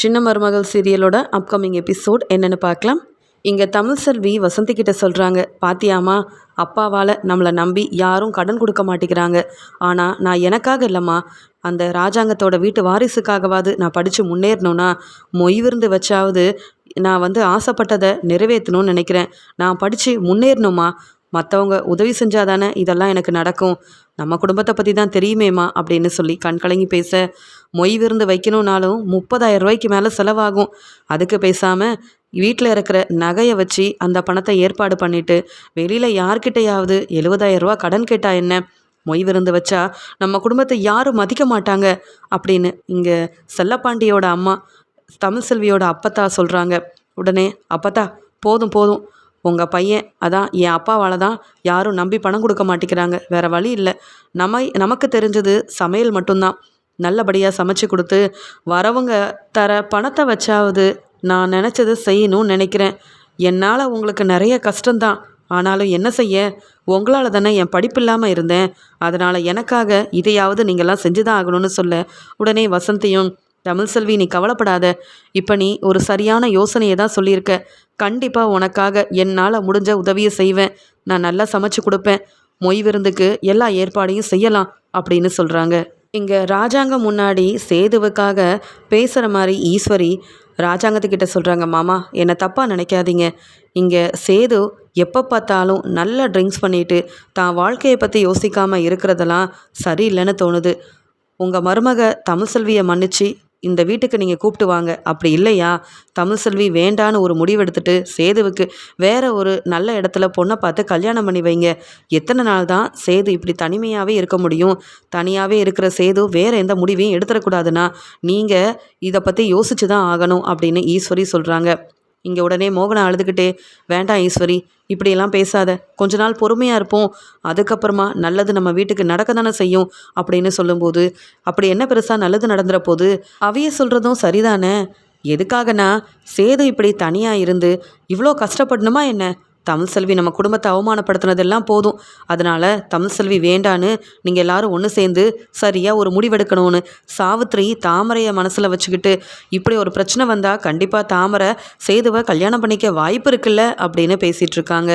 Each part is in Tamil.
சின்ன மருமகள் சீரியலோட அப்கமிங் எபிசோட் என்னென்னு பார்க்கலாம். இங்கே தமிழ் செல்வி வசந்தி கிட்ட சொல்கிறாங்க பாத்தியாமா அப்பாவால் நம்மளை நம்பி யாரும் கடன் கொடுக்க மாட்டேங்கிறாங்க. ஆனால் நான் எனக்காக இல்லைம்மா. அந்த ராஜாங்கத்தோட வீட்டு வாரிசுக்காகவாது நான் படித்து முன்னேறணும்னா மொய் விருந்து வச்சாவது நான் வந்து ஆசைப்பட்டதை நிறைவேற்றணும்னு நினைக்கிறேன். நான் படித்து முன்னேறணுமா மற்றவங்க உதவி செஞ்சால் தானே இதெல்லாம் எனக்கு நடக்கும். நம்ம குடும்பத்தை பற்றி தான் தெரியுமேம்மா அப்படின்னு சொல்லி கண் கலங்கி பேச மொய் விருந்து வைக்கணுன்னாலும் முப்பதாயிரம் ரூபாய்க்கு மேலே செலவாகும். அதுக்கு பேசாமல் வீட்டில் இருக்கிற நகையை வச்சு அந்த பணத்தை ஏற்பாடு பண்ணிவிட்டு வெளியில் யார்கிட்டையாவது எழுபதாயிரம் ரூபா கடன் கேட்டால் என்ன? மொய் விருந்து வச்சா நம்ம குடும்பத்தை யாரும் மதிக்க மாட்டாங்க அப்படின்னு இங்கே செல்லப்பாண்டியோட அம்மா தமிழ் செல்வியோட அப்பத்தா சொல்கிறாங்க உடனே அப்பத்தா போதும் போதும். உங்கள் பையன் அதான் என் அப்பாவால் தான் யாரும் நம்பி பணம் கொடுக்க மாட்டேங்கிறாங்க. வேறு வழி இல்லை. நம்ம நமக்கு தெரிஞ்சது சமையல் மட்டும்தான். நல்லபடியாக சமைச்சு கொடுத்து வரவங்க தர பணத்தை வச்சாவது நான் நினச்சது செய்யணும்னு நினைக்கிறேன். என்னால் உங்களுக்கு நிறைய கஷ்டம்தான். ஆனாலும் என்ன செய்ய? உங்களால் தானே என் படிப்பு இல்லாமல் இருந்தேன். அதனால் எனக்காக இதையாவது நீங்கள்லாம் செஞ்சு தான் ஆகணும்னு சொல்ல. உடனே வசந்தியும் தமிழ் செல்வி நீ கவலைப்படாத. இப்போ நீ ஒரு சரியான யோசனையை தான் சொல்லியிருக்க. கண்டிப்பாக உனக்காக என்னால் முடிஞ்ச உதவியை செய்வேன். நான் நல்லா சமைச்சு கொடுப்பேன். மொய் விருந்துக்கு எல்லா ஏற்பாடையும் செய்யலாம் அப்படின்னு சொல்கிறாங்க இங்கே ராஜாங்கம் முன்னாடி சேதுவுக்காக பேசுகிற மாதிரி ஈஸ்வரி ராஜாங்கத்துக்கிட்ட சொல்கிறாங்க மாமா என்னை தப்பாக நினைக்காதீங்க. இங்கே சேது எப்போ பார்த்தாலும் நல்லா ட்ரிங்க்ஸ் பண்ணிட்டு தான் வாழ்க்கையை பற்றி யோசிக்காமல் இருக்கிறதெல்லாம் சரியில்லைன்னு தோணுது. உங்கள் மருமக தமிழ் செல்வியை மன்னிச்சு இந்த வீட்டுக்கு நீங்கள் கூப்பிட்டு வாங்க. அப்படி இல்லையா? தமிழ் செல்வி வேண்டான்னு ஒரு முடிவெடுத்துட்டு சேதுவுக்கு வேற ஒரு நல்ல இடத்துல பொண்ணை பார்த்து கல்யாணம் பண்ணி வைங்க. எத்தனை நாள் தான் சேது இப்படி தனிமையாகவே இருக்க முடியும்? தனியாகவே இருக்கிற சேது வேற எந்த முடிவையும் எடுத்துடக்கூடாதுன்னா நீங்கள் இதை பற்றி யோசிச்சு தான் ஆகணும் அப்படின்னு ஈஸ்வரி சொல்கிறாங்க இங்கே உடனே மோகனை அழுதுகிட்டே வேண்டாம் ஈஸ்வரி இப்படியெல்லாம் பேசாத. கொஞ்ச நாள் பொறுமையாக இருப்போம். அதுக்கப்புறமா நல்லது நம்ம வீட்டுக்கு நடக்க தானே செய்யும் அப்படின்னு சொல்லும்போது அப்படி என்ன பெருசாக நல்லது நடந்துற போது? அவைய சொல்கிறதும் சரிதானே? எதுக்காகனா? சேது இப்படி தனியாக இருந்து இவ்வளோ கஷ்டப்படணுமா என்ன? தமிழ் செல்வி நம்ம குடும்பத்தை அவமானப்படுத்தினதெல்லாம் போதும். அதனால் தமிழ் செல்வி வேண்டான்னு நீங்கள் எல்லாரும் ஒன்று சேர்ந்து சரியாக ஒரு முடிவெடுக்கணும்னு சாவித்ரி தாமரையை மனசில் வச்சுக்கிட்டு இப்படி ஒரு பிரச்சனை வந்தால் கண்டிப்பாக தாமரை சேதுவை கல்யாணம் பண்ணிக்க வாய்ப்பு இருக்குல்ல? அப்படின்னு பேசிகிட்டு இருக்காங்க.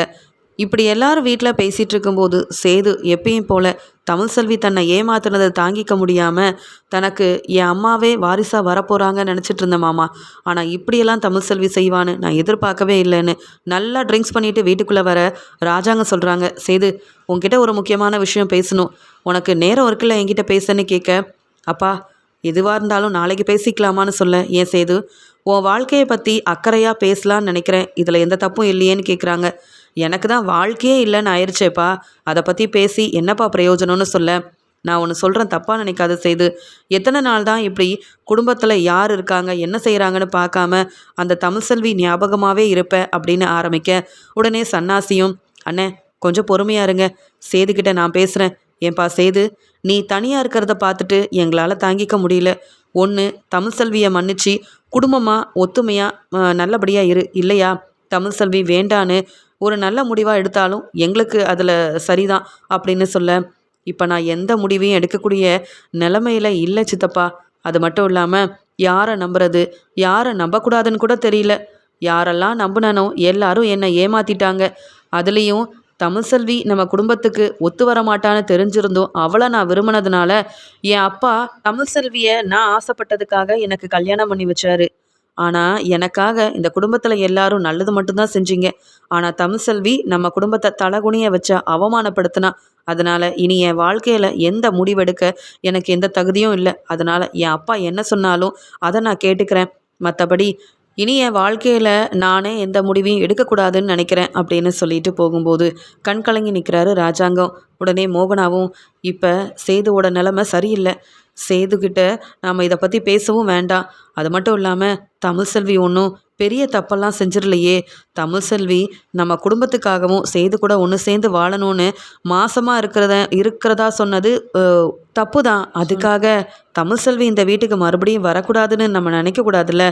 இப்படி எல்லாரும் வீட்டில் பேசிகிட்டு இருக்கும்போது சேது எப்பயும் போல தமிழ் செல்வி தன்னை ஏமாத்துனதை தாங்கிக்க முடியாமல் தனக்கு என் அம்மாவே வாரிசாக வரப்போகிறாங்கன்னு நினச்சிட்டு இருந்தேன் மாமா. ஆனால் இப்படியெல்லாம் தமிழ் செல்வி செய்வான்னு நான் எதிர்பார்க்கவே இல்லைன்னு நல்லா ட்ரிங்க்ஸ் பண்ணிவிட்டு வீட்டுக்குள்ளே வர ராஜாங்க சொல்கிறாங்க சேது உங்ககிட்ட ஒரு முக்கியமான விஷயம் பேசணும். உனக்கு நேரம் இருக்குல்ல என்கிட்ட பேசன்னு கேட்க? அப்பா எதுவாக இருந்தாலும் நாளைக்கு பேசிக்கலாமான்னு சொல்ல. ஏன் சேது? உன் வாழ்க்கையை பற்றி அக்கறையாக பேசலான்னு நினைக்கிறேன். இதில் எந்த தப்பும் இல்லையேன்னு கேட்குறாங்க எனக்கு தான் வாழ்க்கையே இல்லைன்னு ஆயிடுச்சேப்பா அதை பற்றி பேசி என்னப்பா பிரயோஜனம்னு சொல்ல? நான் ஒன்று சொல்கிறேன் தப்பாக நினைக்காத செய்து. எத்தனை நாள் தான் இப்படி குடும்பத்தில் யார் இருக்காங்க என்ன செய்கிறாங்கன்னு பார்க்காம அந்த தமிழ் செல்வி ஞாபகமாகவே இருப்பேன் அப்படின்னு ஆரம்பிக்க. உடனே சன்னாசியும் அண்ணே கொஞ்சம் பொறுமையாக இருங்க. சேதுக்கிட்ட நான் பேசுகிறேன் ஏன்பா சேது நீ தனியாக இருக்கிறத பார்த்துட்டு எங்களால் தாங்கிக்க முடியல. ஒன்று தமிழ் செல்வியை மன்னிச்சு குடும்பமாக ஒத்துமையாக நல்லபடியாக இரு. இல்லையா? தமிழ் செல்வி வேண்டான்னு ஒரு நல்ல முடிவாக எடுத்தாலும் எங்களுக்கு அதில் சரிதான் அப்படின்னு சொல்ல இப்போ நான் எந்த முடிவையும் எடுக்கக்கூடிய நிலமையில் இல்லை சித்தப்பா. அது மட்டும் இல்லாமல் யாரை நம்புறது? யாரை நம்பக்கூடாதுன்னு கூட தெரியல. யாரெல்லாம் நம்பினனோ எல்லாரும் என்னை ஏமாத்திட்டாங்க. அதுலேயும் தமிழ்செல்வி நம்ம குடும்பத்துக்கு ஒத்து வர மாட்டான்னு தெரிஞ்சிருந்தோம் அவளை நான் விரும்பினதுனால என் அப்பா தமிழ்செல்வியை நான் ஆசைப்பட்டதுக்காக எனக்கு கல்யாணம் பண்ணி வச்சாரு. ஆனால் எனக்காக இந்த குடும்பத்தில் எல்லாரும் நல்லது மட்டும்தான் செஞ்சீங்க. ஆனால் தமிழ்செல்வி நம்ம குடும்பத்தை தலகுனிய வச்சா அவமானப்படுத்தினா அதனால் இனி என் வாழ்க்கையில் எந்த முடிவெடுக்க எனக்கு எந்த தகுதியும் இல்லை. அதனால் என் அப்பா என்ன சொன்னாலும் அதை நான் கேட்டுக்கிறேன். மற்றபடி இனி என் வாழ்க்கையில் நானே எந்த முடிவையும் எடுக்கக்கூடாதுன்னு நினைக்கிறேன் அப்படின்னு சொல்லிட்டு போகும்போது கண் கலங்கி நிற்கிறாரு ராஜாங்கம். உடனே மோகனாவும் இப்போ சேதுவோட நிலமை சரியில்லை. சேதுக்கிட்ட நாம் இதை பற்றி பேசவும் வேண்டாம். அது மட்டும் இல்லாமல் தமிழ் செல்வி ஒன்றும் பெரிய தப்பெல்லாம் செஞ்சிடலையே. தமிழ்செல்வி நம்ம குடும்பத்துக்காகவும் செய்து கூட ஒன்று சேர்ந்து வாழணும்னு மாசமாக இருக்கிறத இருக்கிறதா சொன்னது தப்பு தான் அதுக்காக தமிழ் செல்வி இந்த வீட்டுக்கு மறுபடியும் வரக்கூடாதுன்னு நம்ம நினைக்கக்கூடாதுல்ல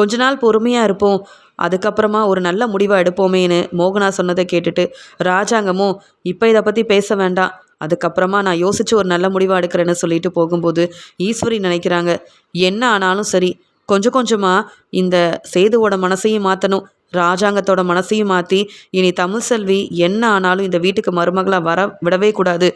கொஞ்ச நாள் பொறுமையாக இருப்போம். அதுக்கப்புறமா ஒரு நல்ல முடிவாக எடுப்போமேன்னு மோகனா சொன்னதை கேட்டுட்டு ராஜாங்கமும் இப்போ இதை பற்றி பேச வேண்டாம். அதுக்கப்புறமா நான் யோசித்து ஒரு நல்ல முடிவாக எடுக்கிறேன்னு சொல்லிட்டு போகும்போது ஈஸ்வரி நினைக்கிறாங்க என்ன ஆனாலும் சரி கொஞ்சம் கொஞ்சமாக இந்த சேதுவோட மனசையும் மாற்றணும் ராஜாங்கத்தோட மனசையும் மாற்றி இனி தமிழ்செல்வி என்ன ஆனாலும் இந்த வீட்டுக்கு மருமகளாக வர விடவே கூடாது.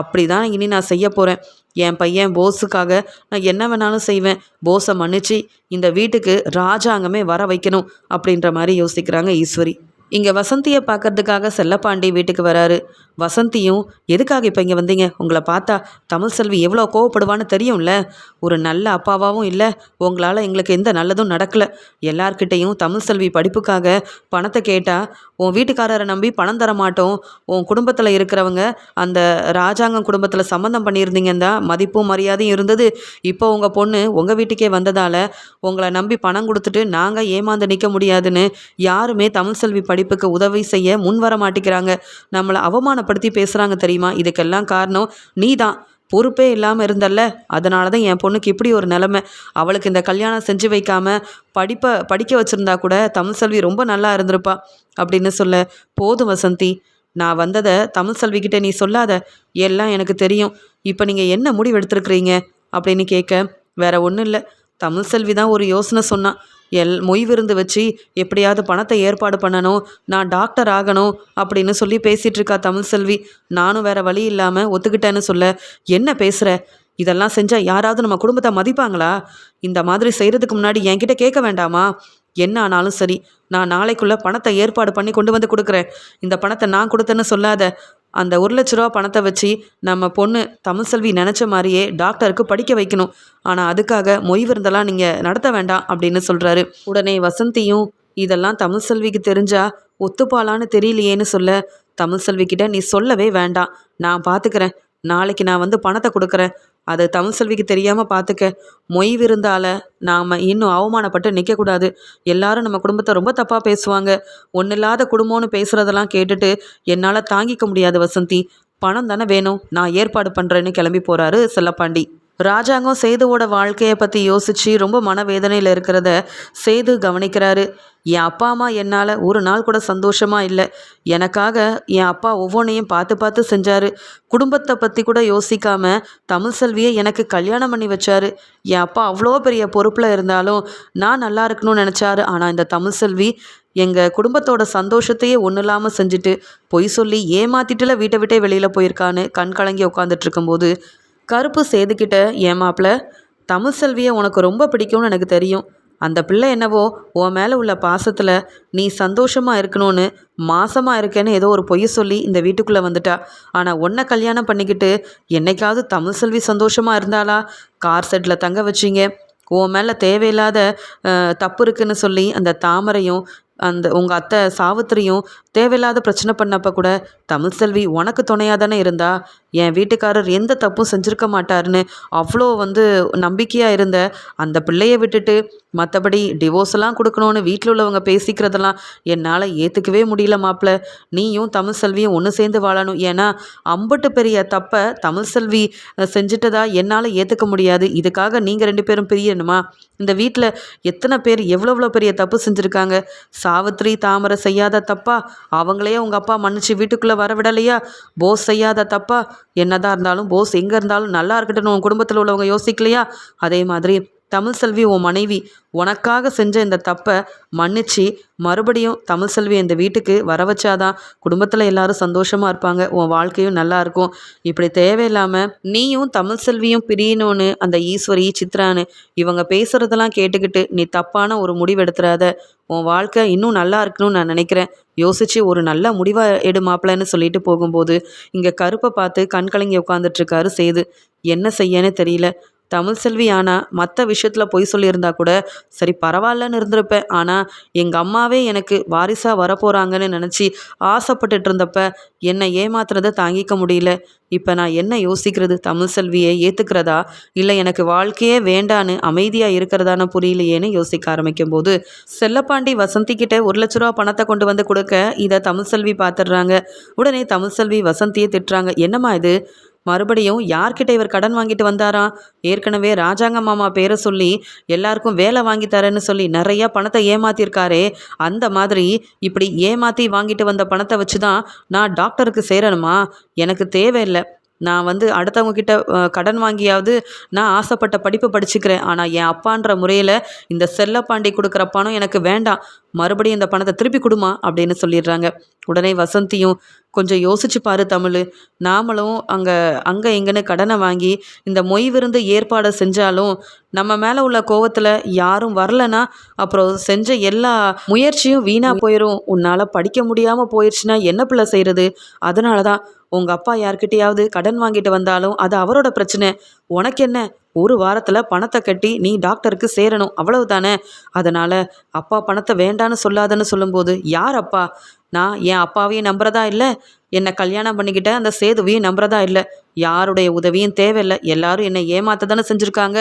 அப்படி தான் இனி நான் செய்ய போகிறேன் என் பையன் போஸுக்காக நான் என்ன வேணாலும் செய்வேன். போஸை மன்னிச்சு இந்த வீட்டுக்கு ராஜாங்கமே வர வைக்கணும் அப்படின்ற மாதிரி யோசிக்கிறாங்க ஈஸ்வரி. இங்கே வசந்தியை பார்க்கறதுக்காக செல்லப்பாண்டி வீட்டுக்கு வராரு. வசந்தியும் எதுக்காக இப்போ இங்கே வந்தீங்க? உங்களை பார்த்தா தமிழ் செல்வி எவ்வளோ கோவப்படுவான்னு தெரியும்ல. ஒரு நல்ல அப்பாவாகவும் இல்லை. உங்களால் எங்களுக்கு எந்த நல்லதும் நடக்கலை. எல்லார்கிட்டேயும் தமிழ் செல்வி படிப்புக்காக பணத்தை கேட்டால் உன் வீட்டுக்காரரை நம்பி பணம் தர மாட்டோம். உன் குடும்பத்தில் இருக்கிறவங்க அந்த ராஜாங்கம் குடும்பத்தில் சம்மந்தம் பண்ணியிருந்தீங்கன்னு தான் மதிப்பும் மரியாதையும் இருந்தது. இப்போ உங்கள் பொண்ணு உங்கள் வீட்டுக்கே வந்ததால் உங்களை நம்பி பணம் கொடுத்துட்டு நாங்கள் ஏமாந்து நிற்க முடியாதுன்னு யாருமே தமிழ் செல்வி படிப்புக்கு உதவி செய்ய முன் வர மாட்டேங்கிறாங்க. நம்மளை அவமான அவமானப்படுத்தி பேசுகிறாங்க தெரியுமா? இதுக்கெல்லாம் காரணம் நீ தான் பொறுப்பே இல்லாமல் இருந்தல்ல. அதனால தான் என் பொண்ணுக்கு இப்படி ஒரு நிலமை. அவளுக்கு இந்த கல்யாணம் செஞ்சு வைக்காம படிப்பை படிக்க வச்சுருந்தா கூட தமிழ் செல்வி ரொம்ப நல்லா இருந்திருப்பா அப்படின்னு சொல்ல போதும் வசந்தி. நான் வந்ததை தமிழ் செல்விக்கிட்ட நீ சொல்லாத. எல்லாம் எனக்கு தெரியும். இப்போ நீங்கள் என்ன முடிவு எடுத்துருக்குறீங்க? அப்படின்னு கேட்க வேற ஒன்றும் இல்லை. தமிழ் செல்வி தான் ஒரு யோசனை சொன்னான் எல் மொய் விருந்து வச்சு எப்படியாவது பணத்தை ஏற்பாடு பண்ணணும் நான் டாக்டர் ஆகணும் அப்படின்னு சொல்லி பேசிகிட்டு இருக்கா தமிழ் செல்வி. நானும் வேற வழி இல்லாமல் ஒத்துக்கிட்டேன்னு சொல்ல என்ன பேசுகிற இதெல்லாம் செஞ்சால் யாராவது நம்ம குடும்பத்தை மதிப்பாங்களா? இந்த மாதிரி செய்கிறதுக்கு முன்னாடி என்கிட்ட கேட்க வேண்டாமா? என்ன ஆனாலும் சரி நான் நாளைக்குள்ளே பணத்தை ஏற்பாடு பண்ணி கொண்டு வந்து கொடுக்குறேன். இந்த பணத்தை நான் கொடுத்தேன்னு சொல்லாத அந்த ஒரு லட்ச ரூபா பணத்தை வச்சு நம்ம பொண்ணு தமிழ்செல்வி நினச்ச மாதிரியே டாக்டருக்கு படிக்க வைக்கணும். ஆனால் அதுக்காக மொய் விருந்தெல்லாம் நீங்கள் நடத்த வேண்டாம் அப்படின்னு சொல்கிறாரு உடனே வசந்தியும் இதெல்லாம் தமிழ்செல்விக்கு தெரிஞ்சா ஒத்துப்பாளான்னு தெரியலையேன்னு சொல்ல. தமிழ்செல்விக்கிட்ட நீ சொல்லவே வேண்டாம். நான் பார்த்துக்கிறேன் நாளைக்கு நான் வந்து பணத்தை கொடுக்குறேன். அது தமிழ் செல்விக்கு தெரியாமல் பார்த்துக்க மொய் விருந்தால் நாம் இன்னும் அவமானப்பட்டு நிற்கக்கூடாது எல்லாரும் நம்ம குடும்பத்தை ரொம்ப தப்பாக பேசுவாங்க. ஒன்றும் இல்லாத குடும்பம்னு பேசுகிறதெல்லாம் கேட்டுட்டு என்னால் தாங்கிக்க முடியாது வசந்தி. பணம் தானே வேணும். நான் ஏற்பாடு பண்ணுறேன்னு கிளம்பி போகிறாரு செல்லப்பாண்டி. ராஜாங்கம் சேதுவோட வாழ்க்கையை பற்றி யோசித்து ரொம்ப மனவேதனையில் இருக்கிறத சேது கவனிக்கிறாரு. என் அப்பா அம்மா என்னால் ஒரு நாள் கூட சந்தோஷமாக இல்லை. எனக்காக என் அப்பா ஒவ்வொன்றையும் பார்த்து பார்த்து செஞ்சார். குடும்பத்தை பற்றி கூட யோசிக்காம தமிழ் செல்வியை எனக்கு கல்யாணம் பண்ணி வச்சார். என் அப்பா அவ்வளோ பெரிய பொறுப்பில் இருந்தாலும் நான் நல்லா இருக்கணும்னு நினச்சாரு. ஆனால் இந்த தமிழ் செல்வி எங்கள் குடும்பத்தோட சந்தோஷத்தையே ஒன்றும் இல்லாமல் செஞ்சுட்டு பொய் சொல்லி ஏமாத்திட்டுல வீட்டை விட்டே வெளியில் போயிருக்கான்னு கண் கலங்கி உட்காந்துட்டு இருக்கும்போது கருப்பு சேதுக்கிட்ட ஏமாப்பில் தமிழ் செல்வியை உனக்கு ரொம்ப பிடிக்கும்னு எனக்கு தெரியும். அந்த பிள்ளை என்னவோ உன் மேலே உள்ள பாசத்தில் நீ சந்தோஷமாக இருக்கணும்னு மாசமாக இருக்கேன்னு ஏதோ ஒரு பொய் சொல்லி இந்த வீட்டுக்குள்ளே வந்துட்டா. ஆனால் உன்னை கல்யாணம் பண்ணிக்கிட்டு என்னைக்காவது தமிழ் செல்வி சந்தோஷமாக இருந்தாளா? கார் செட்டில் தங்க வச்சிங்க. உன் மேலே தேவையில்லாத தப்பு இருக்குன்னு சொல்லி அந்த தாமரையும் அந்த உங்கள் அத்தை சாவித்திரியும் தேவையில்லாத பிரச்சனை பண்ணப்போ கூட தமிழ் செல்வி உனக்கு துணையாக தானே இருந்தா? என் வீட்டுக்காரர் எந்த தப்பும் செஞ்சுருக்க மாட்டாருன்னு அவ்வளோ வந்து நம்பிக்கையாக இருந்த அந்த பிள்ளையை விட்டுட்டு மற்றபடி டிவோர்ஸ்லாம் கொடுக்கணும்னு வீட்டில் உள்ளவங்க பேசிக்கிறதெல்லாம் என்னால் ஏற்றுக்கவே முடியல மாப்பிள்ள நீயும் தமிழ் செல்வியும் ஒன்று சேர்ந்து வாழணும். ஏன்னா அம்பட்டு பெரிய தப்பை தமிழ் செல்வி செஞ்சுட்டதா என்னால் ஏற்றுக்க முடியாது. இதுக்காக நீங்கள் ரெண்டு பேரும் பிரியணுமா? இந்த வீட்டில் எத்தனை பேர் எவ்வளோ எவ்வளோ பெரிய தப்பு செஞ்சுருக்காங்க? சாவித்ரி தாமரை செய்யாத தப்பா? அவங்களையே உங்கள் அப்பா மன்னிச்சு வீட்டுக்குள்ளே வர விடலையா போஸ் செய்யாத தப்பா? என்னதான் இருந்தாலும் போஸ் எங்கே இருந்தாலும் நல்லா இருக்கட்டும்னு உன் குடும்பத்தில் உள்ளவங்க யோசிக்கலையா? அதே மாதிரி தமிழ் செல்வி உன் மனைவி உனக்காக செஞ்ச இந்த தப்பை மன்னிச்சு மறுபடியும் தமிழ் செல்வி இந்த வீட்டுக்கு வர வச்சாதான் குடும்பத்தில் எல்லாரும் சந்தோஷமாக இருப்பாங்க. உன் வாழ்க்கையும் நல்லா இருக்கும். இப்படி தேவையில்லாமல் நீயும் தமிழ் செல்வியும் பிரியணும்னு அந்த ஈஸ்வரி சித்ரான்னு இவங்க பேசுகிறதெல்லாம் கேட்டுக்கிட்டு நீ தப்பான ஒரு முடிவு எடுத்துறாத. உன் வாழ்க்கை இன்னும் நல்லா இருக்கணும்னு நான் நினைக்கிறேன். யோசித்து ஒரு நல்ல முடிவாக எடு மாப்பிள்ளன்னு சொல்லிட்டு போகும்போது இங்கே கருப்பை பார்த்து கண் கலங்கி உட்காந்துட்ருக்காரு சேது. என்ன செய்யன்னு தெரியல. தமிழ் செல்வி ஆனால் மற்ற விஷயத்தில் பொய் சொல்லியிருந்தா கூட சரி பரவாயில்லன்னு இருந்திருப்பேன். ஆனால் எங்கள் அம்மாவே எனக்கு வாரிசாக வரப்போகிறாங்கன்னு நினச்சி ஆசைப்பட்டுட்டு இருந்தப்ப என்னை ஏமாத்துறதை தாங்கிக்க முடியல. இப்போ நான் என்ன யோசிக்கிறது? தமிழ் செல்வியை ஏற்றுக்கிறதா இல்லை எனக்கு வாழ்க்கையே வேண்டான்னு அமைதியாக இருக்கிறதான்னு புரியலையேன்னு யோசிக்க ஆரம்பிக்கும் போது செல்லப்பாண்டி வசந்தி கிட்ட ஒரு லட்ச ரூபா பணத்தை கொண்டு வந்து கொடுக்க இதை தமிழ் செல்வி பார்த்துடுறாங்க உடனே தமிழ் செல்வி வசந்தியை திட்டுறாங்க. என்னம்மா இது? மறுபடியும் யார்கிட்ட இவர் கடன் வாங்கிட்டு வந்தாரா? ஏற்கனவே ராஜாங்க மாமா பேரை சொல்லி எல்லாருக்கும் வேலை வாங்கி தரேன்னு சொல்லி நிறைய பணத்தை ஏமாத்திருக்காரே. அந்த மாதிரி இப்படி ஏமாத்தி வாங்கிட்டு வந்த பணத்தை வச்சு தான் நான் டாக்டருக்கு சேரணுமா? எனக்கு தேவையில்லை. நான் வந்து அடுத்தவங்க கிட்ட கடன் வாங்கியாவது நான் ஆசைப்பட்ட படிப்பு படிச்சுக்கிறேன். ஆனால் என் அப்பான்ற முறையில் இந்த செல்லப்பாண்டி கொடுக்குற பணம் எனக்கு வேண்டாம். மறுபடியும் இந்த பணத்தை திருப்பி கொடுமா அப்படின்னு சொல்லிடுறாங்க. உடனே வசந்தியும் கொஞ்சம் யோசிச்சு பாரு தமிழ். நாமளும் அங்கே அங்கே இங்கேன்னு கடனை வாங்கி இந்த மொய் விருந்து ஏற்பாடு செஞ்சாலும் நம்ம மேலே உள்ள கோவத்தில் யாரும் வரலனா அப்புறம் செஞ்ச எல்லா முயற்சியும் வீணாக போயிடும் உன்னால் படிக்க முடியாமல் போயிடுச்சுன்னா என்ன பிள்ளை செய்கிறது அதனால தான் உங்கள் அப்பா யார்கிட்டயாவது கடன் வாங்கிட்டு வந்தாலும் அது அவரோட பிரச்சனை. உனக்கு என்ன ஒரு வாரத்தில் பணத்தை கட்டி நீ டாக்டருக்கு சேரணும். அவ்வளவு தானே அதனால் அப்பா பணத்தை வேண்டான்னு சொல்லாதன்னு சொல்லும்போது யார் அப்பா? நான் என் அப்பாவையும் நம்புறதா இல்லை? என்னை கல்யாணம் பண்ணிக்கிட்ட அந்த சேதுவையும் நம்புறதா இல்லை? யாருடைய உதவியும் தேவையில்லை. எல்லாரும் என்னை ஏமாத்த தானே செஞ்சுருக்காங்க.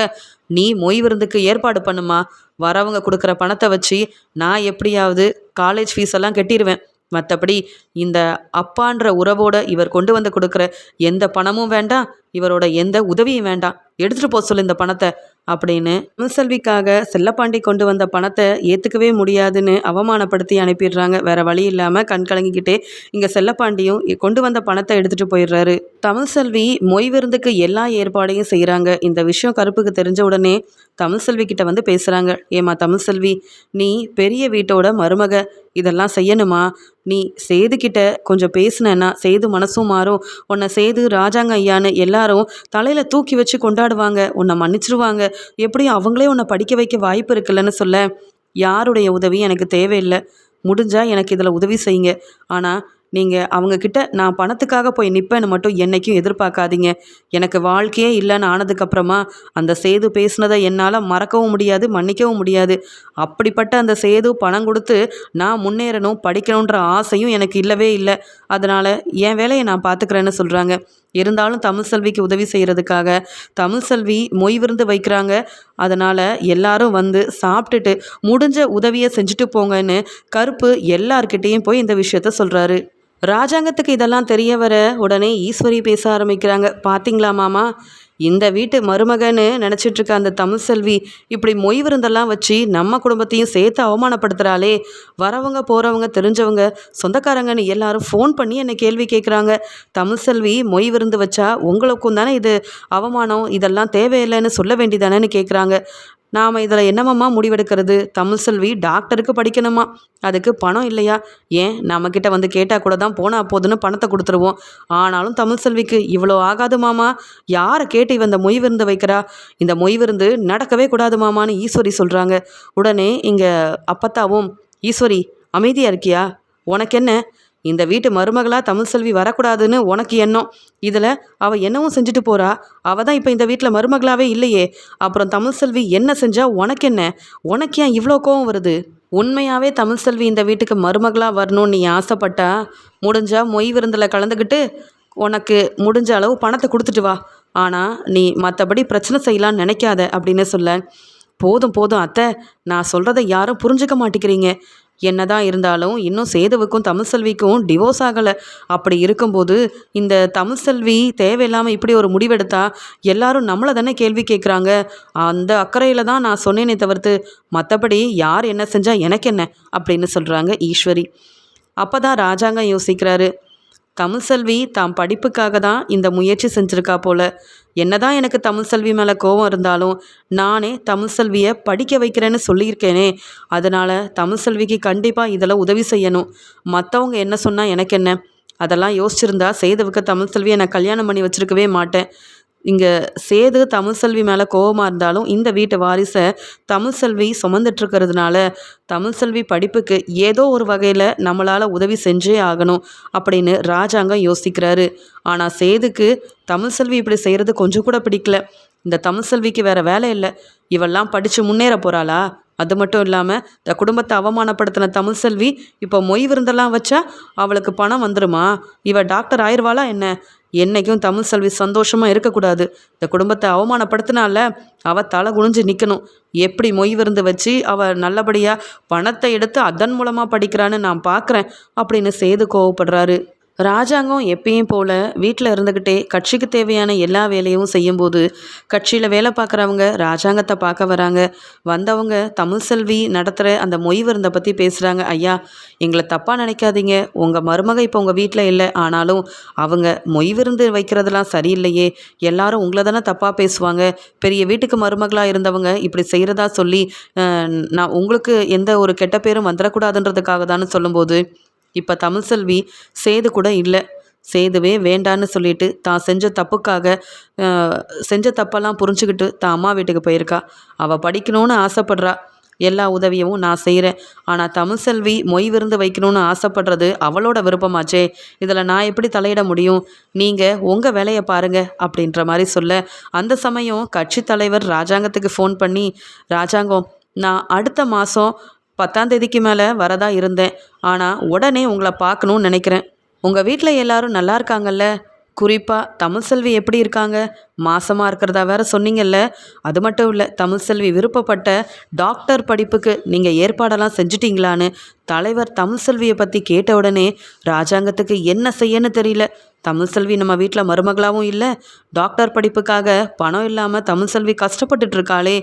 நீ மொய் விருந்துக்கு ஏற்பாடு பண்ணுமா? வரவங்க கொடுக்குற பணத்தை வச்சு நான் எப்படியாவது காலேஜ் ஃபீஸ் எல்லாம் கட்டிடுவேன் மற்றபடி இந்த அப்பான்ற உறவோட இவர் கொண்டு வந்து கொடுக்குற எந்த பணமும் வேண்டாம். இவரோட எந்த உதவியும் வேண்டாம். எடுத்துகிட்டு போக சொல்லு இந்த பணத்தை. அப்படின்னு செல்விக்காக செல்லப்பாண்டி கொண்டு வந்த பணத்தை ஏற்றுக்கவே முடியாதுன்னு அவமானப்படுத்தி அனுப்பிடுறாங்க. வேற வழி இல்லாமல் கண் கலங்கிக்கிட்டே இங்கே செல்லப்பாண்டியும் கொண்டு வந்த பணத்தை எடுத்துகிட்டு போயிடுறாரு. தமிழ் செல்வி மொய் விருந்துக்கு எல்லா ஏற்பாடையும் செய்கிறாங்க இந்த விஷயம் கருப்புக்கு தெரிஞ்ச உடனே தமிழ் செல்வி கிட்ட வந்து பேசுகிறாங்க ஏமா தமிழ் செல்வி நீ பெரிய வீட்டோட மருமக இதெல்லாம் செய்யணுமா? நீ சேது கொஞ்சம் பேசினேன்னா சேது மனசும் மாறும். உன்னை சேது ராஜாங்க ஐயான்னு எல்லாரும் தலையில் தூக்கி வச்சு கொண்டாடுவாங்க. உன்னை மன்னிச்சிருவாங்க. எப்படியும் அவங்களே உன்னை படிக்க வைக்க வாய்ப்பு இருக்குல்லன்னு சொல்ல யாருடைய உதவி எனக்கு தேவையில்லை. முடிஞ்சால் எனக்கு இதில் உதவி செய்யுங்க. ஆனால் நீங்கள் அவங்கக்கிட்ட நான் பணத்துக்காக போய் நிற்பேன்னு மட்டும் என்றைக்கும் எதிர்பார்க்காதீங்க. எனக்கு வாழ்க்கையே இல்லைன்னு ஆனதுக்கப்புறமா அந்த சேது பேசுனதை என்னால் மறக்கவும் முடியாது மன்னிக்கவும் முடியாது. அப்படிப்பட்ட அந்த சேது பணம் கொடுத்து நான் முன்னேறணும் படிக்கணுன்ற ஆசையும் எனக்கு இல்லவே இல்லை. அதனால் என் வேலையை நான் பார்த்துக்கிறேன்னு சொல்கிறாங்க இருந்தாலும் தமிழ் செல்விக்கு உதவி செய்கிறதுக்காக தமிழ் செல்வி மொய் விருந்து வைக்கிறாங்க. அதனால் எல்லாரும் வந்து சாப்பிட்டுட்டு முடிஞ்ச உதவியை செஞ்சுட்டு போங்கன்னு கருப்பு எல்லார்கிட்டேயும் போய் இந்த விஷயத்த சொல்கிறாரு ராஜாங்கத்துக்கு இதெல்லாம் தெரிய வர உடனே ஈஸ்வரி பேச ஆரம்பிக்கிறாங்க. பார்த்தீங்களா மாமா? இந்த வீட்டு மருமகன்னு நினச்சிட்டு இருக்க அந்த தமிழ் செல்வி இப்படி மொய் விருந்தெல்லாம் வச்சு நம்ம குடும்பத்தையும் சேர்த்து அவமானப்படுத்துகிறாளே வரவங்க போகிறவங்க தெரிஞ்சவங்க சொந்தக்காரங்கன்னு எல்லாரும் ஃபோன் பண்ணி என்னை கேள்வி கேட்குறாங்க தமிழ் செல்வி மொய் விருந்து வச்சா உங்களுக்கும் தானே இது அவமானம்? இதெல்லாம் தேவையில்லைன்னு சொல்ல வேண்டியதானேன்னு கேட்குறாங்க நாம் இதில் என்னமாம்மா முடிவெடுக்கிறது? தமிழ் செல்வி டாக்டருக்கு படிக்கணுமா? அதுக்கு பணம் இல்லையா? ஏன்? நம்மக்கிட்ட வந்து கேட்டால் கூட தான் போனால் போதுன்னு பணத்தை கொடுத்துருவோம். ஆனாலும் தமிழ் செல்விக்கு இவ்வளோ ஆகாது மாமா. யாரை கேட்டு இவன் இந்த மொய் விருந்து வைக்கிறா? இந்த மொய் விருந்து நடக்கவே கூடாது மாமான்னு ஈஸ்வரி சொல்கிறாங்க உடனே இங்கே அப்பத்தாவும் ஈஸ்வரி அமைதியாக இருக்கியா? உனக்கு என்ன இந்த வீட்டு மருமகளாக தமிழ் செல்வி வரக்கூடாதுன்னு உனக்கு எண்ணம். இதில் அவள் என்னவும் செஞ்சுட்டு போறா? அவள் தான் இப்போ இந்த வீட்டில் மருமகளாவே இல்லையே. அப்புறம் தமிழ் செல்வி என்ன செஞ்சால் உனக்கு என்ன? உனக்கு ஏன் இவ்வளோ கோவம் வருது? உண்மையாகவே தமிழ் செல்வி இந்த வீட்டுக்கு மருமகளாக வரணும்னு நீ ஆசைப்பட்டா? முடிஞ்சால் மொய் விருந்தில் கலந்துக்கிட்டு உனக்கு முடிஞ்ச அளவு பணத்தை கொடுத்துட்டு வா. ஆனால் நீ மற்றபடி பிரச்சனை செய்யலான்னு நினைக்காத அப்படின்னு சொல்ல. போதும் போதும் அத்தை. நான் சொல்கிறத யாரும் புரிஞ்சுக்க மாட்டேங்கிறீங்க. என்னதான் இருந்தாலும் இன்னும் சேதுவுக்கும் தமிழ் செல்விக்கும் டிவோர்ஸ் ஆகலை. அப்படி இருக்கும்போது இந்த தமிழ் செல்வி தேவையில்லாமல் இப்படி ஒரு முடிவெடுத்தா எல்லாரும் நம்மளை தானே கேள்வி கேட்குறாங்க அந்த அக்கறையில் தான் நான் சொன்னேனே தவிர்த்து மற்றபடி யார் என்ன செஞ்சால் எனக்கு என்ன? அப்படின்னு சொல்கிறாங்க ஈஸ்வரி. அப்போ தான் ராஜாங்கம் யோசிக்கிறாரு. தமிழ் செல்வி தாம் படிப்புக்காக தான் இந்த முயற்சி செஞ்சுருக்கா போல. என்னதான் எனக்கு தமிழ் செல்வி மேலே கோபம் இருந்தாலும் நானே தமிழ் செல்வியை படிக்க வைக்கிறேன்னு சொல்லியிருக்கேனே. அதனால் தமிழ் செல்விக்கு கண்டிப்பாக இதில் உதவி செய்யணும். மற்றவங்க என்ன சொன்னால் எனக்கு என்ன? அதெல்லாம் யோசிச்சிருந்தா செய்தவுக்கு தமிழ் செல்வியை நான் கல்யாணம் பண்ணி வச்சிருக்கவே மாட்டேன். இங்கே சேது தமிழ் செல்வி மேலே கோபமாக இருந்தாலும் இந்த வீட்டு வாரிசை தமிழ் செல்வி சுமந்துட்டுருக்கிறதுனால தமிழ் செல்வி படிப்புக்கு ஏதோ ஒரு வகையில் நம்மளால் உதவி செஞ்சே ஆகணும் அப்படின்னு ராஜாங்கம் யோசிக்கிறாரு. ஆனால் சேதுக்கு தமிழ் செல்வி இப்படி செய்கிறது கொஞ்சம் கூட பிடிக்கல. இந்த தமிழ் செல்விக்கு வேறு வேலை இல்லை. இவெல்லாம் படித்து முன்னேற போகிறாளா அது மட்டும் இல்லாமல் இந்த குடும்பத்தை அவமானப்படுத்தின தமிழ் செல்வி இப்போ மொய் விருந்தெல்லாம் வச்சா அவளுக்கு பணம் வந்துருமா? இவள் டாக்டர் ஆயிடுவாளா என்ன? என்னைக்கும் தமிழ் செல்வி சந்தோஷமாக இருக்கக்கூடாது. இந்த குடும்பத்தை அவமானப்படுத்தினால அவ தலை குனிஞ்சு நிற்கணும் எப்படி மொய் விருந்து வச்சு அவ நல்லபடியாக பணத்தை எடுத்து அதன் மூலமாக படிக்கிறான்னு நான் பார்க்குறேன் அப்படின்னு சேது கோவப்படுறாரு. ராஜாங்கம் எப்பயும் போல் வீட்டில் இருந்துக்கிட்டே கட்சிக்கு தேவையான எல்லா வேலையும் செய்யும்போது கட்சியில் வேலை பார்க்குறவங்க ராஜாங்கத்தை பார்க்க வராங்க. வந்தவங்க தமிழ் செல்வி நடத்துகிற அந்த மொய் விருந்தை பற்றி பேசுகிறாங்க ஐயா எங்களை தப்பாக நினைக்காதீங்க. உங்கள் மருமக இப்போ உங்கள் வீட்டில் இல்லை. ஆனாலும் அவங்க மொய் விருந்து வைக்கிறதெல்லாம் சரியில்லையே. எல்லாரும் உங்களை தானே தப்பாக பேசுவாங்க. பெரிய வீட்டுக்கு மருமகளாக இருந்தவங்க இப்படி செய்கிறதா சொல்லி நான் உங்களுக்கு எந்த ஒரு கெட்ட பேரும் வந்துடக்கூடாதுன்றதுக்காக தானே சொல்லும்போது இப்போ தமிழ்செல்வி சேது கூட இல்லை. சேதுவே வேண்டான்னு சொல்லிட்டு தான் செஞ்ச தப்புக்காக செஞ்ச தப்பெல்லாம் புரிஞ்சுக்கிட்டு தான் அம்மா வீட்டுக்கு போயிருக்கா. அவள் படிக்கணும்னு ஆசைப்படுறா. எல்லா உதவியும் நான் செய்கிறேன் ஆனால் தமிழ்செல்வி மொய் விருந்து வைக்கணும்னு ஆசைப்படுறது அவளோட விருப்பமாச்சே. இதில் நான் எப்படி தலையிட முடியும்? நீங்கள் உங்கள் வேலையை பாருங்க அப்படின்ற மாதிரி சொல்ல அந்த சமயம் கட்சி தலைவர் ராஜாங்கத்துக்கு ஃபோன் பண்ணி ராஜாங்கம் நான் அடுத்த மாதம் பத்தாம் தேதிக்கு மேலே வரதா இருந்தேன். ஆனால் உடனே உங்களை பார்க்கணும்னு நினைக்கிறேன். உங்கள் வீட்டில் எல்லாரும் நல்லா இருக்காங்கல்ல? குறிப்பாக தமிழ்செல்வி எப்படி இருக்காங்க? மாசமாக இருக்கிறதா வேற சொன்னீங்கல்ல? அது மட்டும் இல்லை தமிழ்செல்வி விருப்பப்பட்ட டாக்டர் படிப்புக்கு நீங்கள் ஏற்பாடெல்லாம் செஞ்சிட்டிங்களான்னு தலைவர் தமிழ்செல்வியை பற்றி கேட்ட உடனே ராஜாங்கத்துக்கு என்ன செய்யன்னு தெரியல. தமிழ்செல்வி நம்ம வீட்டில் மருமகளாகவும் இல்லை. டாக்டர் படிப்புக்காக பணம் இல்லாமல் தமிழ்செல்வி கஷ்டப்பட்டுட்டு இருக்காளே.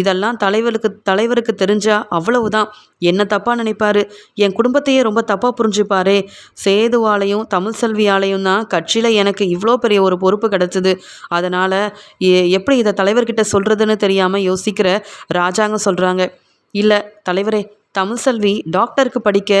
இதெல்லாம் தலைவருக்கு தலைவருக்கு தெரிஞ்சா அவ்வளவுதான். என்ன தப்பாக நினைப்பாரு? என் குடும்பத்தையே ரொம்ப தப்பாக புரிஞ்சுப்பாரே. சேதுவாலையும் தமிழ்செல்வியாலையும் தான் கட்சியில் எனக்கு இவ்வளோ பெரிய ஒரு பொறுப்பு கிடச்சிது. அதனால் எப்படி இதை தலைவர்கிட்ட சொல்கிறதுன்னு தெரியாமல் யோசிக்கிற ராஜாங்க சொல்கிறாங்க இல்லை தலைவரே தமிழ்செல்வி டாக்டருக்கு படிக்க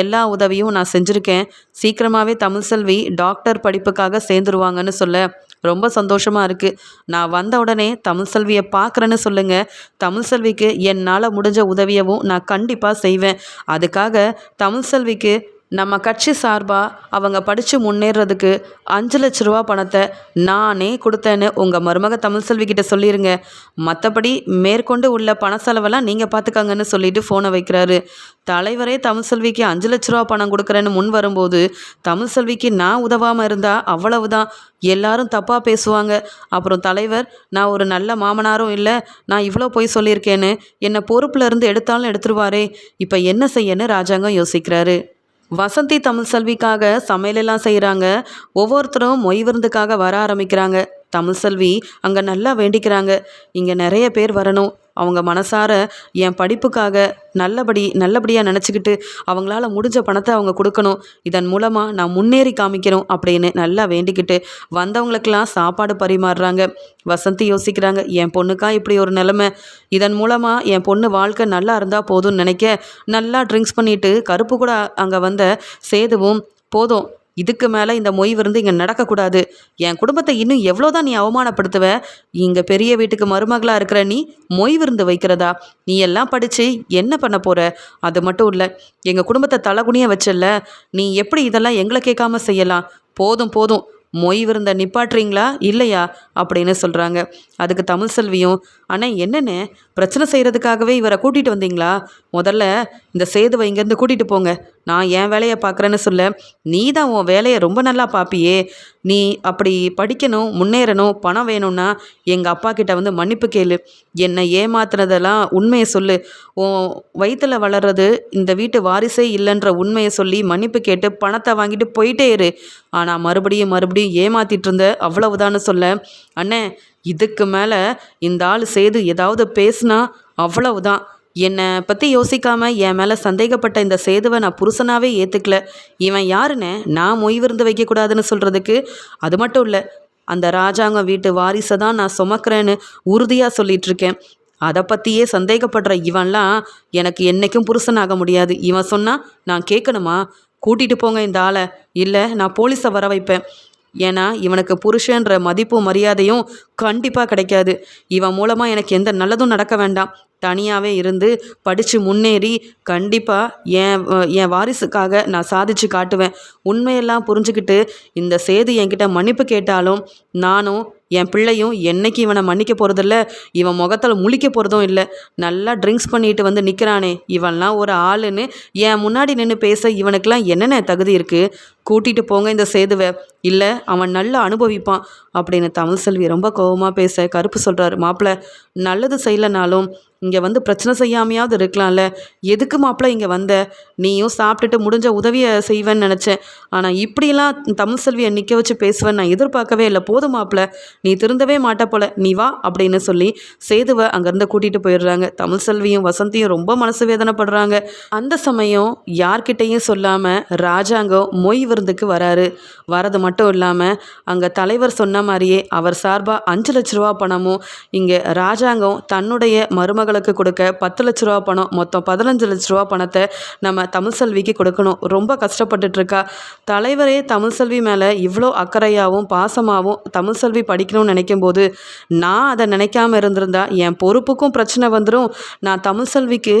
எல்லா உதவியும் நான் செஞ்சுருக்கேன். சீக்கிரமாகவே தமிழ்செல்வி டாக்டர் படிப்புக்காக சேர்ந்துருவாங்கன்னு சொல்ல ரொம்ப சந்தோஷமாக இருக்குது நான் வந்த உடனே தமிழ்செல்வியை பார்க்குறேன்னு சொல்லுங்கள் தமிழ்செல்விக்கு என்னால் முடிஞ்ச உதவியவும் நான் கண்டிப்பாக செய்வேன். அதுக்காக தமிழ்செல்விக்கு நம்ம கட்சி சார்பாக அவங்க படித்து முன்னேறதுக்கு அஞ்சு லட்ச ரூபா பணத்தை நானே கொடுத்தேன்னு உங்கள் மருமக தமிழ் செல்விக்கிட்ட சொல்லிடுங்க மற்றபடி மேற்கொண்டு உள்ள பண செலவெல்லாம் நீங்கள் பார்த்துக்கங்கன்னு சொல்லிட்டு ஃபோனை வைக்கிறாரு. தலைவரே தமிழ் செல்விக்கு அஞ்சு லட்ச ரூபா பணம் கொடுக்குறேன்னு முன் வரும்போது தமிழ் செல்விக்கு நான் உதவாமல் இருந்தால் அவ்வளவுதான். எல்லாரும் தப்பாக பேசுவாங்க. அப்புறம் தலைவர் நான் ஒரு நல்ல மாமனாரும் இல்லை நான் இவ்வளோ போய் சொல்லியிருக்கேன்னு என்னை பொறுப்பில் இருந்து எடுத்தாலும் எடுத்துருவாரே. இப்போ என்ன செய்யன்னு ராஜாங்கம் யோசிக்கிறாரு. வசந்தி தமிழ் செல்விக்காக சமையலெல்லாம் செய்கிறாங்க ஒவ்வொருத்தரும் மொய் விருந்துக்காக வர ஆரம்பிக்கிறாங்க. தமிழ் செல்வி அங்கே நல்லா வேண்டிக்கிறாங்க. இங்கே நிறைய பேர் வரணும். அவங்க மனசார என் படிப்புக்காக நல்லபடி நல்லபடியாக நினச்சிக்கிட்டு அவங்களால முடிஞ்ச பணத்தை அவங்க கொடுக்கணும். இதன் மூலமாக நான் முன்னேறி காமிக்கணும் அப்படின்னு நல்லா வேண்டிக்கிட்டு வந்தவங்களுக்கெல்லாம் சாப்பாடு பரிமாறுறாங்க. வசந்தி யோசிக்கிறாங்க என் பொண்ணுக்கா இப்படி ஒரு நிலைமை? இதன் மூலமாக என் பொண்ணு வாழ்க்கை நல்லா இருந்தால் போதும்னு நினைக்க? நல்லா ட்ரிங்க்ஸ் பண்ணிட்டு கருப்பு கூட அங்கே வந்த சேதுவும் போதும் இதுக்கு மேலே இந்த மொய் விருந்து இங்கே நடக்கக்கூடாது. என் குடும்பத்தை இன்னும் எவ்வளோ தான் நீ அவமானப்படுத்துவ? இங்கே பெரிய வீட்டுக்கு மருமகளாக இருக்கிற நீ மொய் விருந்து வைக்கிறதா? நீ எல்லாம் படித்து என்ன பண்ண போகிற அது மட்டும் இல்லை எங்கள் குடும்பத்தை தலகுனிய வச்சல நீ எப்படி இதெல்லாம் எங்களை கேட்காம செய்யலாம்? போதும் போதும். மொய் விருந்த நிப்பாட்டுறீங்களா? இல்லையா? அப்படின்னு சொல்கிறாங்க அதுக்கு தமிழ் செல்வியும் ஆனால் என்னென்ன பிரச்சனை செய்கிறதுக்காகவே இவரை கூட்டிகிட்டு வந்தீங்களா? முதல்ல இந்த சேதுவை இங்கேருந்து கூட்டிகிட்டு போங்க. நான் என் வேலையை பார்க்குறேன்னு சொல்ல நீ தான் உன் வேலையை ரொம்ப நல்லா பார்ப்பியே நீ அப்படி படிக்கணும் முன்னேறணும் பணம் வேணும்னா எங்கள் அப்பா கிட்ட வந்து மன்னிப்பு கேளு. என்னை ஏமாத்துனதெல்லாம் உண்மையை சொல்லு. உன் வயிற்றில் வளர்றது இந்த வீட்டு வாரிசே இல்லைன்ற உண்மையை சொல்லி மன்னிப்பு கேட்டு பணத்தை வாங்கிட்டு போயிட்டே இரு. ஆனால் மறுபடியும் மறுபடியும் ஏமாத்திட்டு இருந்த அவ்வளவுதான்னு சொல்ல அண்ணே இதுக்கு மேலே இந்த ஆள் செய்து ஏதாவது பேசுனா அவ்வளவுதான். என்னை பற்றி யோசிக்காம என் மேலே சந்தேகப்பட்ட இந்த சேதுவை நான் புருஷனாகவே ஏற்றுக்கல இவன் யாருன்னு நான் மொய் விருந்து வைக்கக்கூடாதுன்னு சொல்கிறதுக்கு அது மட்டும் இல்லை அந்த ராஜாங்க வீட்டு வாரிசை தான் நான் சுமக்கிறேன்னு உறுதியாக சொல்லிட்டு இருக்கேன். அதை பற்றியே சந்தேகப்படுற இவன்லாம் எனக்கு என்றைக்கும் புருஷனாக முடியாது. இவன் சொன்னால் நான் கேட்கணுமா கூட்டிகிட்டு போங்க இந்த ஆளை. இல்லை நான் போலீஸை வர வைப்பேன். ஏன்னா இவனுக்கு புருஷன்ற மதிப்பும் மரியாதையும் கண்டிப்பாக கிடைக்காது. இவன் மூலமாக எனக்கு எந்த நல்லதும் நடக்க வேண்டாம். தனியாகவே இருந்து படித்து முன்னேறி கண்டிப்பாக என் என் வாரிசுக்காக நான் சாதிச்சு காட்டுவேன். உண்மையெல்லாம் புரிஞ்சுக்கிட்டு இந்த சேது என்கிட்ட மன்னிப்பு கேட்டாலும் நானும் என் பிள்ளையும் என்னைக்கு இவனை மன்னிக்க போகிறதில்ல இவன் முகத்தில் முழிக்க போகிறதும் இல்லை. நல்லா ட்ரிங்க்ஸ் பண்ணிட்டு வந்து நிற்கிறானே இவன்லாம் ஒரு ஆளுன்னு என் முன்னாடி நின்று பேச இவனுக்கெல்லாம் என்னென்ன தகுதி இருக்குது கூட்டிகிட்டு போங்க இந்த சேதுவை. இல்லை அவன் நல்லா அனுபவிப்பான். அப்படின்னு தமிழ் செல்வி ரொம்ப கோபமாக பேச கருப்பு சொல்கிறாரு மாப்பிள்ள நல்லது செய்யலைனாலும் இங்கே வந்து பிரச்சனை செய்யாமையாவது இருக்கலாம்ல. எதுக்கு மாப்பிள்ள இங்கே வந்த? நீயும் சாப்பிட்டுட்டு முடிஞ்ச உதவியை செய்வேன்னு நினச்சேன். ஆனால் இப்படியெல்லாம் தமிழ் செல்வியை நிற்க வச்சு பேசுவேன் நான் எதிர்பார்க்கவே இல்லை. போதும் மாப்பிள்ள நீ திருந்தவே மாட்ட போல. நீ வா அப்படின்னு சொல்லி சேதுவை அங்கேருந்து கூட்டிகிட்டு போயிடுறாங்க. தமிழ் செல்வியும் வசந்தியும் ரொம்ப மனசு வேதனைப்படுறாங்க. அந்த சமயம் யார்கிட்டையும் சொல்லாமல் ராஜாங்கம் மொய் விருந்துக்கு வராரு. வரது மட்டும் இல்லாமல் அங்கே தலைவர் சொன்ன மாதிரியே அவர் சார்பாக அஞ்சு லட்ச ரூபா பணமும் இங்கே ராஜாங்கம் தன்னுடைய மருமகளுக்கு கொடுக்க பத்து லட்ச ரூபா பணம் மொத்தம் பதினஞ்சு லட்ச ரூபா பணத்தை நம்ம தமிழ் செல்விக்கு கொடுக்கணும். ரொம்ப கஷ்டப்பட்டுட்டு இருக்கா. தலைவரே தமிழ் செல்வி மேலே இவ்வளோ அக்கறையாகவும் பாசமாகவும் தமிழ் செல்வி படிக்கணும்னு நினைக்கும் போது நான் அதை நினைக்காம இருந்திருந்தா என் பொறுப்புக்கும் பிரச்சனை வந்துடும் நான் தமிழ் செல்விக்கு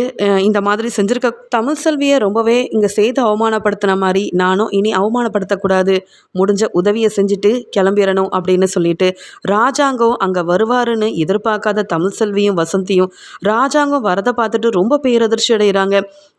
இந்த மாதிரி செஞ்சுருக்க தமிழ் செல்வியை ரொம்பவே இங்கே செய்து அவமானப்படுத்தின மாதிரி நானும் இனி அவமானப்படுத்தக்கூடாது. முடிஞ்ச உதவியை செஞ்சுட்டு கிளம்பிடணும் அப்படின்னு சொல்லிட்டு ராஜாங்கம் அங்கே வருவாருன்னு எதிர்பார்க்காத தமிழ் செல்வியும் வசந்தியும் ராஜாங்கம் வரதை பார்த்துட்டு ரொம்ப பேரதிர்ச்சி அடைகிறாங்க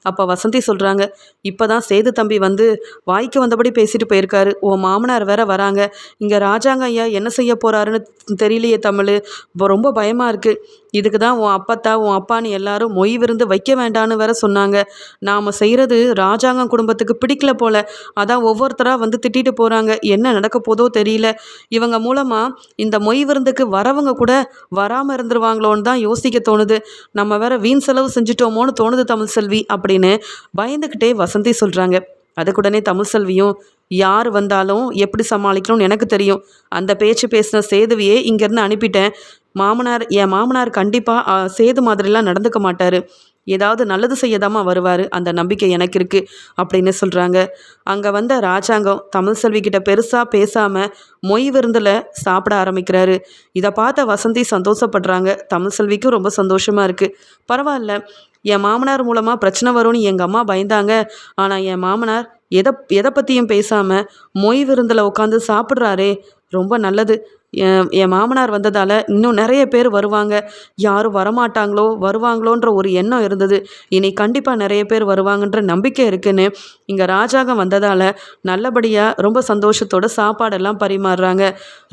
அப்போ வசந்தி சொல்கிறாங்க இப்போ தான் சேது தம்பி வந்து வாய்க்கு வந்தபடி பேசிட்டு போயிருக்காரு. உன் மாமனார் வேற வராங்க. இங்கே ராஜாங்க ஐயா என்ன செய்ய போகிறாருன்னு தெரியலையே தமிழ். இப்போ ரொம்ப பயமாக இருக்குது இதுக்கு தான் உன் அப்பத்தா உன் அப்பான்னு எல்லாரும் மொய் விருந்து வைக்க வேண்டான்னு வேற சொன்னாங்க. நாம் செய்கிறது ராஜாங்கம் குடும்பத்துக்கு பிடிக்கல போல. அதான் ஒவ்வொருத்தராக வந்து திட்டிட்டு போகிறாங்க என்ன நடக்க போதோ தெரியல. இவங்க மூலமாக இந்த மொய் விருந்துக்கு வரவங்க கூட வராமல் இருந்துருவாங்களோன்னு தான் யோசிக்க தோணுது. நம்ம வேற வீண் செலவு செஞ்சிட்டோமோன்னு தோணுது தமிழ் செல்வி அப்படின்னு பயந்துக்கிட்டே வசந்தி சொல்கிறாங்க அதுக்குடனே தமிழ் செல்வியும் யார் வந்தாலும் எப்படி சமாளிக்கணும்னு எனக்கு தெரியும். அந்த பேச்சு பேசின சேதுவையே இங்கேருந்து அனுப்பிட்டேன். மாமனார் என் மாமனார் கண்டிப்பாக சேது மாதிரிலாம் நடந்துக்க மாட்டார். ஏதாவது நல்லது செய்யதாம்மா வருவார். அந்த நம்பிக்கை எனக்கு இருக்குது அப்படின்னு சொல்கிறாங்க அங்கே வந்த ராஜாங்கம் தமிழ் செல்விக்கிட்ட பெருசாக பேசாமல் மொய் விருந்தில் சாப்பிட ஆரம்பிக்கிறாரு. இதை பார்த்த வசந்தி சந்தோஷப்படுறாங்க. தமிழ் செல்விக்கும் ரொம்ப சந்தோஷமாக இருக்குது பரவாயில்ல என் மாமனார் மூலமாக பிரச்சனை வரும்னு எங்கள் அம்மா பயந்தாங்க. ஆனால் என் மாமனார் எதை எதை பற்றியும் பேசாமல் மொய் விருந்தில் உட்காந்து சாப்பிட்றாரே. ரொம்ப நல்லது. என் என் மாமனார் வந்ததால் இன்னும் நிறைய பேர் வருவாங்க. யாரும் வரமாட்டாங்களோ வருவாங்களோன்ற ஒரு எண்ணம் இருந்தது. இனி கண்டிப்பாக நிறைய பேர் வருவாங்கன்ற நம்பிக்கை இருக்குன்னு இங்கே ராஜாங்கம் வந்ததால் நல்லபடியாக ரொம்ப சந்தோஷத்தோட சாப்பாடெல்லாம் பரிமாறுறாங்க.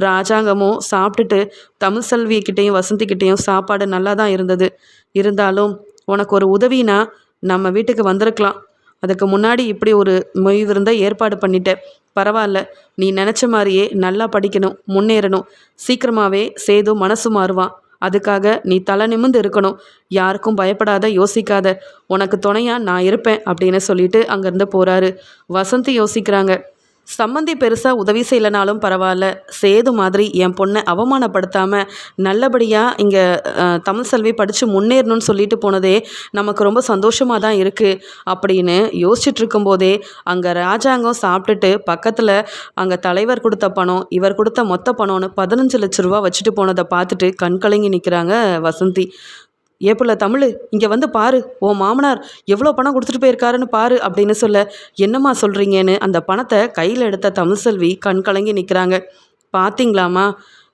ராஜாங்கமும் சாப்பிட்டுட்டு தமிழ் செல்விக்கிட்டேயும் வசந்திக்கிட்டேயும் சாப்பாடு நல்லா தான் இருந்தது. இருந்தாலும் உனக்கு ஒரு உதவினா நம்ம வீட்டுக்கு வந்திருக்கலாம். அதுக்கு முன்னாடி இப்படி ஒரு மொய் விருந்தை ஏற்பாடு பண்ணிட்டேன். பரவாயில்ல நீ நினச்ச மாதிரியே நல்லா படிக்கணும் முன்னேறணும். சீக்கிரமாகவே சேது மனசு மாறுவான். அதுக்காக நீ தலை நிமிர்ந்து இருக்கணும். யாருக்கும் பயப்படாத யோசிக்காத. உனக்கு துணையாக நான் இருப்பேன் அப்படின்னு சொல்லிட்டு அங்கேருந்து போகிறாரு வசந்தி யோசிக்கிறாங்க. சம்மந்தி பெருசாக உதவி செய்யலைனாலும் பரவாயில்ல. சேது மாதிரி என் பொண்ணை அவமானப்படுத்தாமல் நல்லபடியாக இங்கே தமிழ் செல்வி படித்து முன்னேறணும்னு சொல்லிட்டு போனதே நமக்கு ரொம்ப சந்தோஷமாக தான் இருக்குது அப்படின்னு யோசிச்சுட்டு இருக்கும்போதே அங்கே ராஜாங்கம் சாப்பிட்டுட்டு பக்கத்தில் அங்கே தலைவர் கொடுத்த பணம் இவர் கொடுத்த மொத்த பணம்னு பதினஞ்சு லட்ச ரூபா வச்சுட்டு போனதை பார்த்துட்டு கண்கலங்கி நிற்கிறாங்க வசந்தி. ஏப்புல தமிழ் இங்கே வந்து பாரு ஓ மாமனார் எவ்வளோ பணம் கொடுத்துட்டு போயிருக்காருன்னு பாரு அப்படின்னு சொல்ல என்னம்மா சொல்கிறீங்கன்னு அந்த பணத்தை கையில் எடுத்த தமிழ் செல்வி கண் கலங்கி நிற்கிறாங்க பார்த்தீங்களாம்மா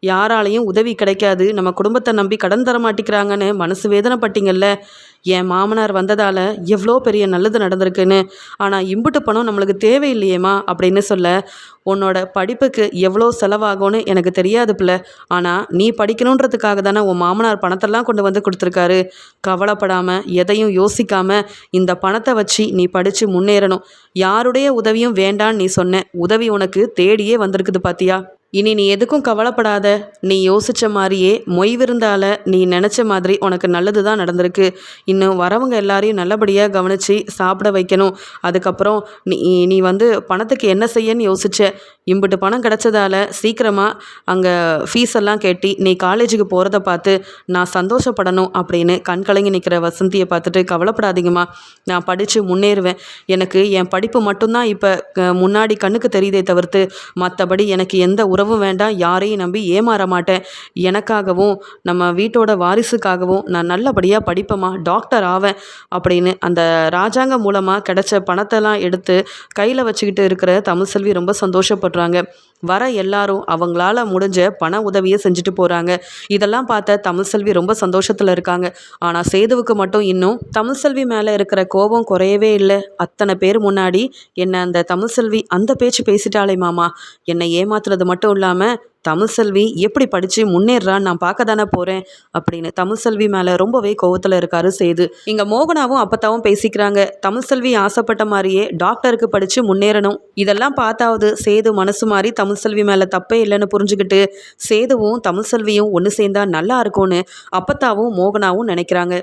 யாராலையும் உதவி கிடைக்காது நம்ம குடும்பத்தை நம்பி கடன் தர மாட்டேங்கிறாங்கன்னு மனசு வேதனைப்பட்டீங்கல்ல? என் மாமனார் வந்ததால் எவ்வளோ பெரிய நல்லது நடந்திருக்குன்னு ஆனால் இம்புட்டு பணம் நம்மளுக்கு தேவையில்லையேம்மா அப்படின்னு சொல்ல உன்னோட படிப்புக்கு எவ்வளோ செலவாகும்னு எனக்கு தெரியாது பிள்ளை. ஆனால் நீ படிக்கணுன்றதுக்காக தானே உன் மாமனார் பணத்தெல்லாம் கொண்டு வந்து கொடுத்துருக்காரு. கவலைப்படாமல் எதையும் யோசிக்காமல் இந்த பணத்தை வச்சு நீ படித்து முன்னேறணும். யாருடைய உதவியும் வேண்டான்னு நீ சொன்ன. உதவி உனக்கு தேடியே வந்திருக்குது பார்த்தியா இனி நீ எதுக்கும் கவலைப்படாத. நீ யோசிச்ச மாதிரியே மொய் விருந்தால நீ நினச்ச மாதிரி உனக்கு நல்லது தான் நடந்திருக்கு. இன்னும் வரவங்க எல்லாரையும் நல்லபடியாக கவனித்து சாப்பிட வைக்கணும். அதுக்கப்புறம் நீ நீ வந்து பணத்துக்கு என்ன செய்யன்னு யோசிச்ச. இம்புட்டு பணம் கிடச்சதால சீக்கிரமாக அங்கே ஃபீஸ் எல்லாம் கட்டி நீ காலேஜுக்கு போகிறத பார்த்து நான் சந்தோஷப்படணும் அப்படின்னு கண் கலங்கி நிற்கிற வசந்தியை பார்த்துட்டு கவலைப்படாதீங்கம்மா. நான் படித்து முன்னேறுவேன். எனக்கு என் படிப்பு மட்டும்தான் இப்போ முன்னாடி கண்ணுக்கு தெரியுதே தவிர்த்து மற்றபடி எனக்கு எந்த உறவும் வேண்டாம் யாரையும் நம்பி ஏமாற மாட்டேன். எனக்காகவும் நம்ம வீட்டோட வாரிசுக்காகவும் நான் நல்லபடியாக படிப்பேம்மா டாக்டர் ஆவேன் அப்படின்னு அந்த ராஜாங்கம் மூலமாக கிடைச்ச பணத்தெல்லாம் எடுத்து கையில் வச்சுக்கிட்டு இருக்கிற தமிழ்செல்வி ரொம்ப சந்தோஷப்படுறாங்க. வர எல்லாரும் அவங்களால முடிஞ்ச பண உதவியை செஞ்சுட்டு போகிறாங்க இதெல்லாம் பார்த்த தமிழ்செல்வி ரொம்ப சந்தோஷத்தில் இருக்காங்க. ஆனால் சேதுவுக்கு மட்டும் இன்னும் தமிழ்செல்வி மேலே இருக்கிற கோபம் குறையவே இல்லை. அத்தனை பேர் முன்னாடி என்னை அந்த தமிழ்செல்வி அந்த பேச்சு பேசிட்டாளே மாமா. என்னை ஏமாத்துறது மட்டும் இல்லாமல் தமிழ்செல்வி எப்படி படித்து முன்னேறான்னு நான் பார்க்க தானே போகிறேன் அப்படின்னு தமிழ்செல்வி மேலே ரொம்பவே கோவத்தில் இருக்காரு சேது. இங்கே மோகனாவும் அப்பத்தாவும் பேசிக்கிறாங்க. தமிழ்செல்வி ஆசைப்பட்ட மாதிரியே டாக்டருக்கு படித்து முன்னேறணும். இதெல்லாம் பார்த்தாவது சேது மனசு மாதிரி தமிழ்செல்வி மேலே தப்பே இல்லைன்னு புரிஞ்சுக்கிட்டு சேதுவும் தமிழ்செல்வியும் ஒன்று சேர்ந்தா நல்லா இருக்கும்னு அப்பத்தாவும் மோகனாவும் நினைக்கிறாங்க.